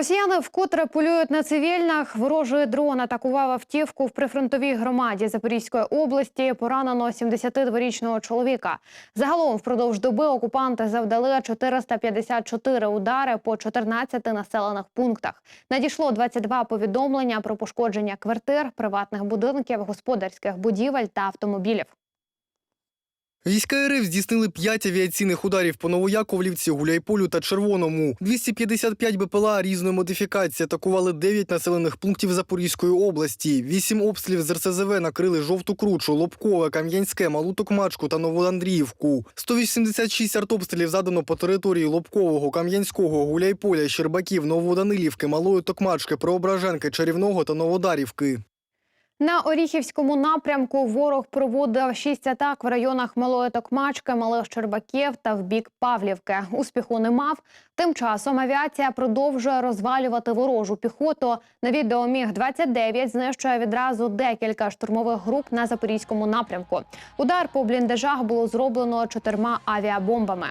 Росіяни вкотре полюють на цивільних. Ворожий дрон атакував автівку в прифронтовій громаді Запорізької області. Поранено 72-річного чоловіка. Загалом впродовж доби окупанти завдали 454 удари по 14 населених пунктах. Надійшло 22 повідомлення про пошкодження квартир, приватних будинків, господарських будівель та автомобілів. Війська РФ здійснили 5 авіаційних ударів по Новояковлівці, Гуляйполю та Червоному. 255 БПЛА різної модифікації атакували 9 населених пунктів Запорізької області. 8 обстрілів з РСЗВ накрили Жовту Кручу, Лобкове, Кам'янське, Малу Токмачку та Новоандріївку. 186 артобстрілів задано по території Лобкового, Кам'янського, Гуляйполя, Щербаків, Новоданилівки, Малої Токмачки, Преображенки, Чарівного та Новодарівки. На Оріхівському напрямку ворог проводив шість атак в районах Малої Токмачки, Малих Щербаків та в бік Павлівки. Успіху не мав. Тим часом авіація продовжує розвалювати ворожу піхоту. На відео міг 29 знищує відразу декілька штурмових груп на запорізькому напрямку. Удар по бліндажах було зроблено чотирма авіабомбами.